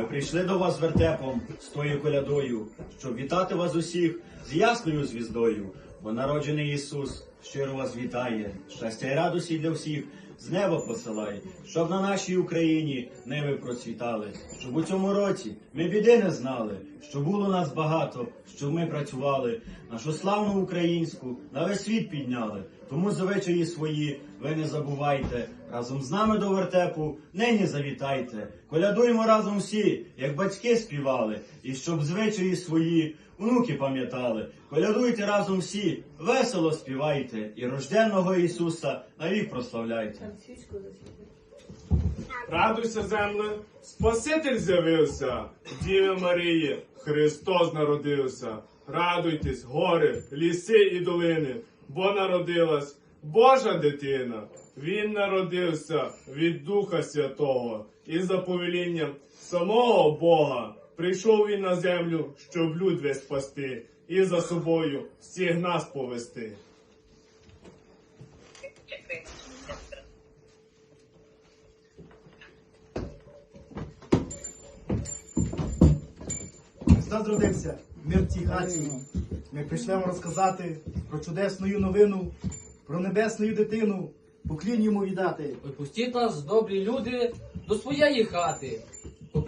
Ми прийшли до вас вертепом з тою колядою, щоб вітати вас усіх з ясною звіздою, бо народжений Ісус щиро вас вітає, щастя і радості для всіх з неба посилає, щоб на нашій Україні ниви процвітали, щоб у цьому році ми біди не знали, щоб було нас багато, щоб ми працювали, нашу славну українську на весь світ підняли. Тому звичаї свої ви не забувайте. Разом з нами до вертепу нині завітайте. Колядуємо разом всі, як батьки співали, і щоб звичаї свої онуки пам'ятали. Колядуйте разом всі, весело співайте, і рожденного Ісуса навік прославляйте. Радуйся, земле, Спаситель з'явився, Діви Марії, Христос народився. Радуйтесь, гори, ліси і долини, бо народилась Божа дитина. Він народився від Духа Святого, і за повелінням самого Бога прийшов він на землю, щоб люд весь спасти, і за собою всіх нас повести. Христос родився, мир цій хаті. Ми прийшли вам розказати про чудесну новину, про небесну дитину, поклін йому віддати. Ой, пустіть нас, добрі люди, до своєї хати. Бо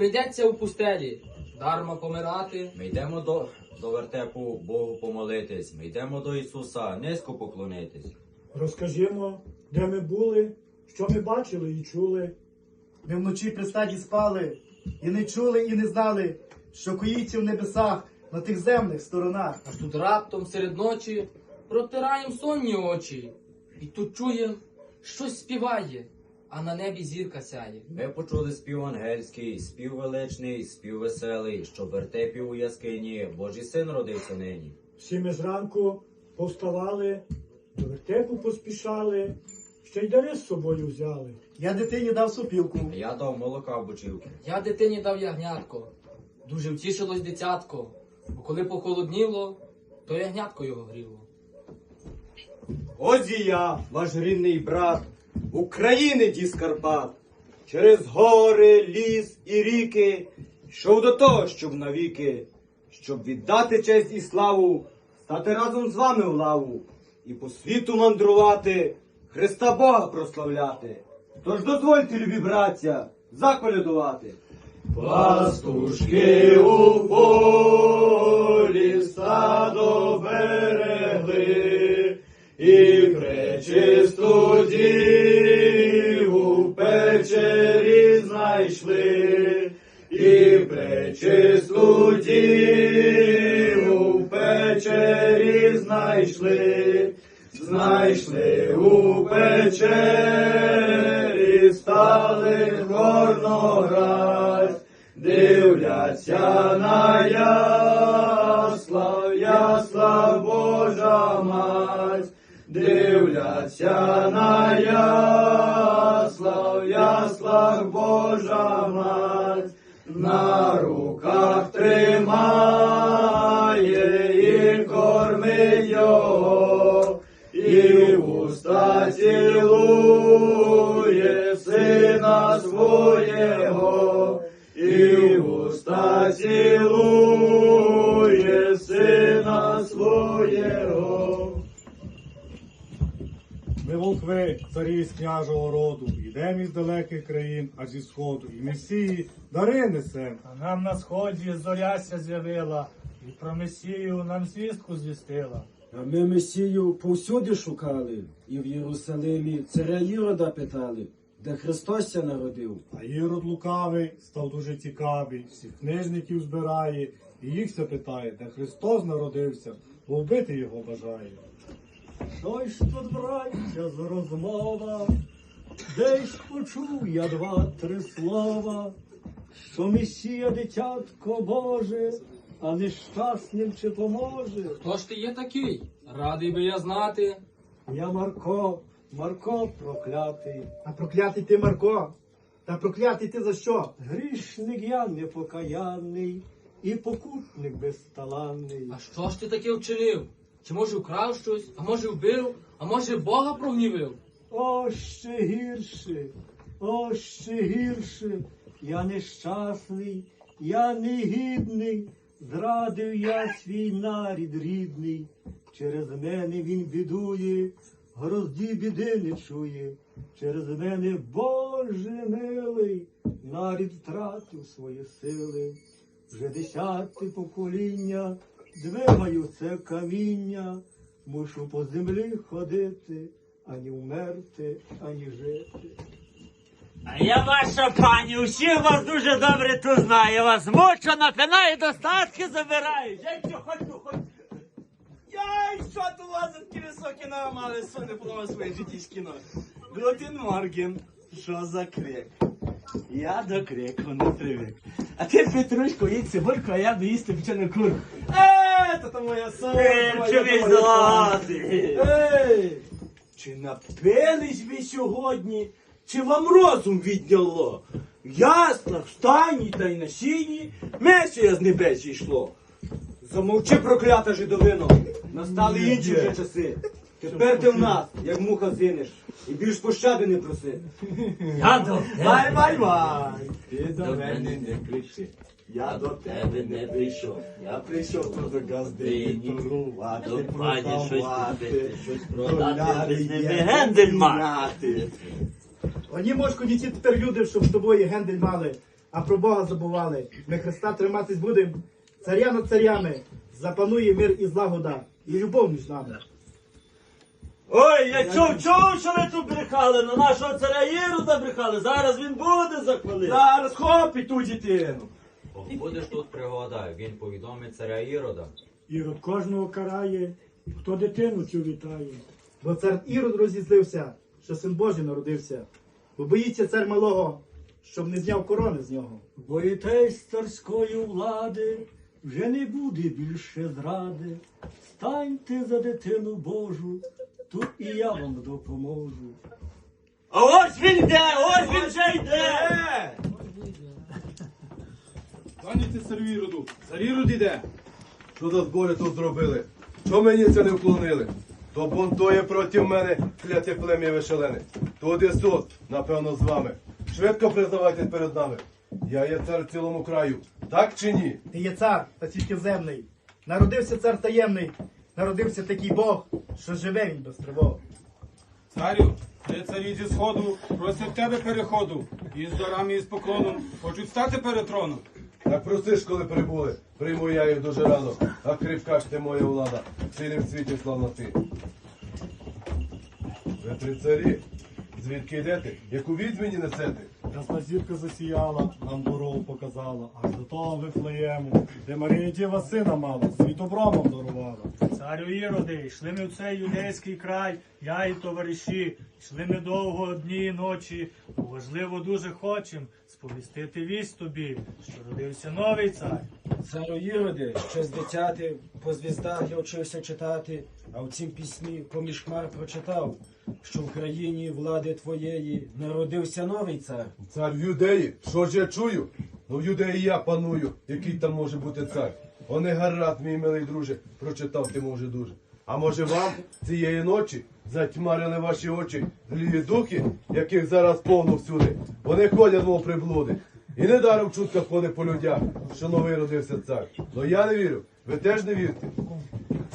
у пустелі, дарма помирати. Ми йдемо до, до вертепу Богу помолитись. Ми йдемо до Ісуса низько поклонитись. Розкажімо, де ми були, що ми бачили і чули. Ми вночі при стаді спали, і не чули, і не знали, що коїться в небесах на тих земних сторонах. Аж тут раптом серед ночі протираєм сонні очі. І тут чуєм, щось співає, а на небі зірка сяє. Ми почули спів ангельський, спів величний, спів веселий, що в вертепі у яскині Божий син родився нині. Всі ми зранку повставали, до вертепу поспішали, ще й дари з собою взяли. Я дитині дав сопілку. Я дав молока в бочівки. Я дитині дав ягнятко. Дуже втішилось дитятко, бо коли похолодніло, то ягнятко його гріло. Ось і я, ваш рідний брат, України діз Карпат, через гори, ліс і ріки, йшов до того, щоб навіки, щоб віддати честь і славу, стати разом з вами в лаву і по світу мандрувати, Христа Бога прославляти. Тож дозвольте, любі браття, заколядувати. Пастушки у полі стадо берегли, і пречисту діву в печері знайшли, дивляться на ясла, в яслах Божа мать, на руках тримає і кормить його, і уста цілує сина свого, і уста цілує Волхви, царі з княжого роду, йдемо із далеких країн, аж зі сходу, і месії дари несем. А нам на сході зоряся з'явила, і про Месію нам звістку звістила. А ми Месію повсюди шукали, і в Єрусалимі царя Ірода питали, де Христос ся народив. А Ірод лукавий став дуже цікавий, всіх книжників збирає, і їх все питає, де Христос народився, бо вбити його бажає. Що ж тут, браття, за розмова? Десь почув я два-три слова, що Месія дитятко Боже, а нещасним чи поможе. Хто ж ти є такий? Радий би я знати. Я Марко, Марко проклятий. А проклятий ти, Марко, та проклятий ти за що? Грішник я непокаянний і покутник безталанний. А що ж ти таке вчинив? Чи може вкрав щось, а може вбив, а може Бога прогнівив? О, ще гірше, о, ще гірше. Я нещасний я негідний, зрадив я свій нарід рідний. Через мене він бідує, грозді біди не чує. Через мене, Боже милий, нарід втратив свої сили. Вже десяте покоління, двигаю це каміння, мушу по землі ходити, ані вмерти, ані жити. А я ваша пані, усіх вас дуже добре тут знаю. Я вас мучу, напинаю, достатки забираю. Жінки, ходьте, ходьте. Яй, що тут у вас за такі високі ноги мали, що не було своє життєвські ноги? Гутен Морген, що за крик? Я до крику не привик. А ти, Петрушко, їдь цибульку, а я б їсти печену курку. Е, то моя Чи ви золотий? Ей, чи напились ви сьогодні, чи вам розум відняло? Ясно, в стані та й на сіні, месія з небес йшло. Замовчи, проклята жидовино! Настали інші вже часи. Тепер ти в нас, як муха зинеш, і більш пощади не проси. Я до Вай, тебе, вай, вай, ти до мене не кричи. Я до тебе не прийшов. Я прийшов тут до газдині Дині, торгувати, до пані щось купити, щось продати, ними міняти. Вони мошку не ті тепер люди, щоб з тобою гендель мали, а про Бога забували. Ми Христа триматись будем, царя над царями, запанує мир і злагода, і любов між нами. Ой, я чув, чув, що ви тут брехали, на нашого царя Єрода брехали, зараз він буде за хвилину. Зараз хопить ту дитину. Будеш тут пригода, він повідомить царя Ірода. Ірод кожного карає, хто дитину цю вітає. Бо цар Ірод розізлився, що син Божий народився. Бо боїться цар малого, щоб не зняв корони з нього. Боїтесь царської влади, вже не буде більше зради. Станьте за дитину Божу, тут і я вам допоможу. А ось він йде, ось він вже йде. Паніте царю Іроду, цар іде. Що за збори тут зробили? Що мені це не вклонили? То бунтує проти мене кляте плем'я вишелене. Туди суд, напевно, з вами. Швидко признавайтесь перед нами. Я є цар цілому краю. Так чи ні? Ти є цар, та тільки земний. Народився цар таємний, народився такий Бог, що живе він без тривог. Царю, де царі зі сходу просять тебе переходу, і з дарами, і з поклоном хочуть стати перед троном. Так просиш, коли прибули. Прийму я їх дуже рано. А кріпка ж ти моя влада. Сильний в світі славна ти. Ви три царі. Звідки йдете? Яку відьмені несете? Ясна зірка засіяла, нам дорогу показала, аж до того Вифлеєму, де Марія Діва сина мала, світобромом дарувала. Царю Іроди, йшли ми в цей юдейський край, я і товариші, йшли ми довго дні і ночі. Важливо дуже хочем сповістити вість тобі, що родився новий цар. Царю Іроди, ще з дитяти, по звіздах я вчився читати, а в цім пісні поміж хмар прочитав, що в країні влади твоєї народився новий цар. Цар в юдеї. Що ж я чую? Ну в юдеї я паную. Який там може бути цар? Оне гарат, мій милий друже, прочитав ти може дуже. А може вам цієї ночі затьмарили ваші очі злі духи, яких зараз повно всюди. Вони ходять, мов приблуди. І недаром чутка ходить по людях, що новий родився цар. Ну я не вірю. Ви теж не вірите?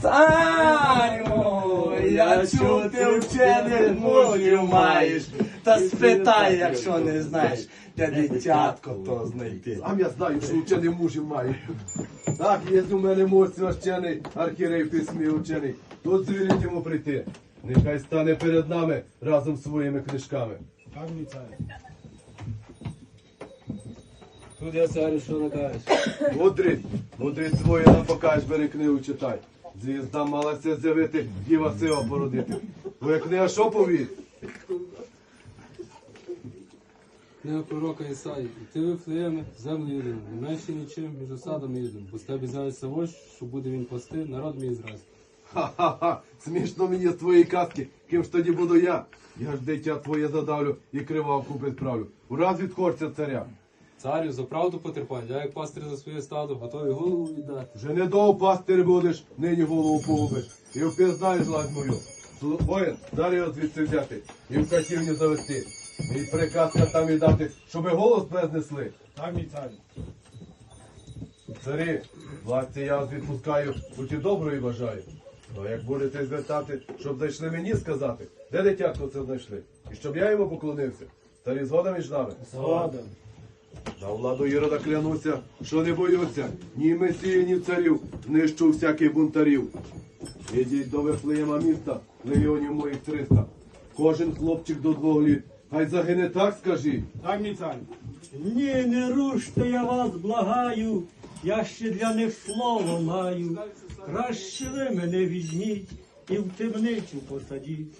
Царю, я чув, ти вчених мужів маєш. Та спитай, якщо не знаєш, де дитятко то знайти. Сам я знаю, що учений мужів має. Так, є у мене муж священий, архірей письмі учений. Тут звіліть йому прийти. Нехай стане перед нами разом з своїми книжками. Так, мій цар. Тут я царю, що накажеш. Мудрий, мудрий свої нам покажеш, бери книгу читай. Звізда малася з'явити і Васила породити. Твоя книга що повість? Книга пророка Ісаї. І ти Вифлеєме, землю єдину, не менше нічим між осадами єдину. Бо з тебе з'явиться вождь, що буде він пасти, народ мій зразу. Ха-ха-ха, смішно мені з твоєї казки, ким ж тоді буду я? Я ж дитя твоє задавлю і кривавку підправлю. Ураз відхорця царя. Царю, за правду потерпай, я як пастир за своє стадо, готовий голову віддати. Вже недовго пастир будеш, нині голову погубиш. І впізнаєш ладь мою. Воїн, далі його звідси взяти і в катівню завести. І приказка там віддати, щоби голос не знесли. Так, мій цар. Царі, власті я вас відпускаю, путі доброї бажаю. Ну, як будете звертати, щоб зайшли мені сказати, де дитятко це знайшли? І щоб я йому поклонився. Царі згода між нами? Згода. На владу Ірода клянуся, що не боюся ні месії, ні царів, нищу всяких бунтарів. Ідіть до Вифлеєма міста, легіонів моїх триста. Кожен хлопчик до двох літ. Хай загине так, скажіть. Так, мій цар. Ні, не руште, я вас благаю, я ще для них слово маю. Краще ви мене візьміть і в темницю посадіть.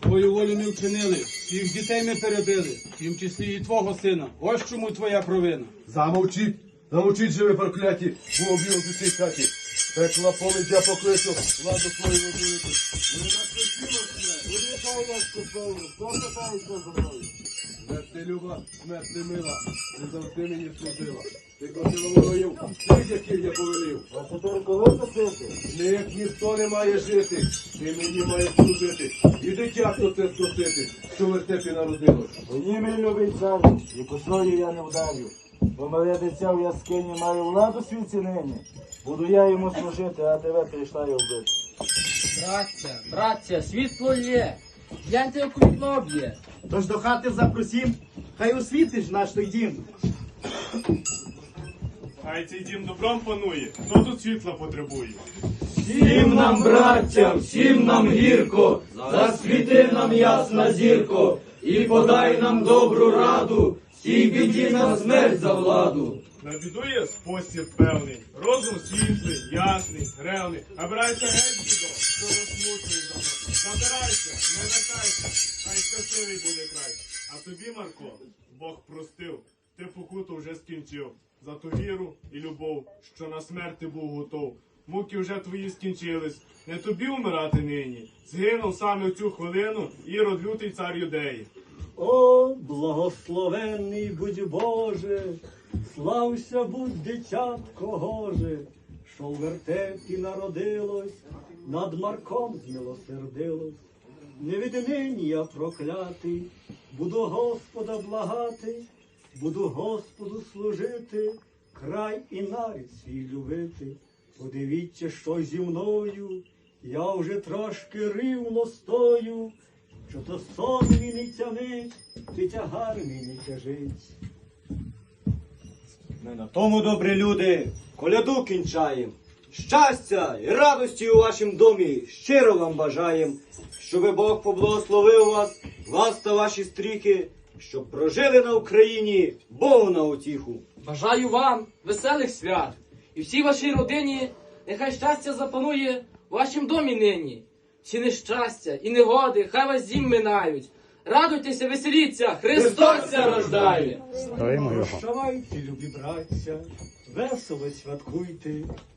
Твою волю не вчинили, всіх дітей ми перебили, в тім числі і твого сина. Ось чому твоя провина. Замовчіть, замовчіть же ви прокляті, бо об'їв у цій хаті. Пекла полить я покличу, владу свою виділити. Смерть ти люба, смерть ти мила, ти завжди мені служила. Ти кротила ворогів, тих, яких я повелів. А тепер кого носити? Них ніхто не має жити, ти мені маєш служити. І дитятко це скосити, що в. Ні, мій любий царю, і косою я не вдарю. Бо моє дитя в яскині має владу світі нині. Буду я йому служити, а тебе прийшла я вбити. Братця, братця, світло є. Гляньте, як вікно б'є. Тож до хати запросім, хай освітиш наш той дім. Хай цей дім добром панує, хто тут світла потребує. Всім нам, браття, всім нам гірко, засвіти нам ясна зірко, і подай нам добру раду, всій біді на смерть за владу. На біду є спосіб певний, розум світлий, ясний, ревний. Набирайся геть, дідо, що розсмучує за мною. Забирайся, не вертайся, хай щасливий буде край. А тобі, Марко, Бог простив, ти покуту вже скінчив. За ту віру і любов, що на смерть ти був готов. Муки вже твої скінчились, не тобі умирати нині. Згинув саме в цю хвилину Ірод лютий цар юдеї. О, благословенний будь Боже, слався будь дитятко Гоже, що в вертепі народилось, над Марком змилосердилось. Не віднині я проклятий, буду Господа благати, буду Господу служити, край і нарід свій любити. Подивіться, що зі мною, я вже трошки рівно стою, що то сон не тянить, ти тягар не тяжить. Ми на тому, добрі люди, коляду кінчаєм. Щастя і радості у вашім домі щиро вам бажаєм, щоби Бог поблагословив вас, вас та ваші стріхи, щоб прожили на Україні Богу на утіху. Бажаю вам веселих свят і всій вашій родині нехай щастя запанує в вашім домі нині. Всі нещастя і негоди, хай вас зім минають. Радуйтеся, веселіться, Христос ся рождає! Прощавайте, любі браття, весело святкуйте,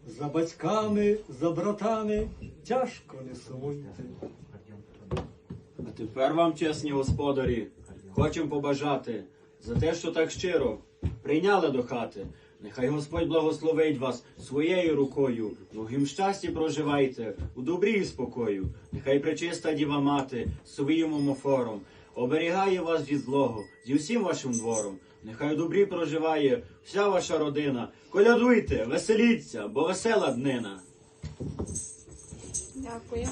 за батьками, за братами тяжко не сумуйте. А тепер вам, чесні господарі, хочемо побажати за те, що так щиро прийняли до хати. Нехай Господь благословить вас своєю рукою, многим щасті проживайте у добрі і спокою. Нехай пречиста діва мати своїм омофором оберігає вас від злого зі всім вашим двором. Нехай у добрі проживає вся ваша родина. Колядуйте, веселіться, бо весела днина. Дякую.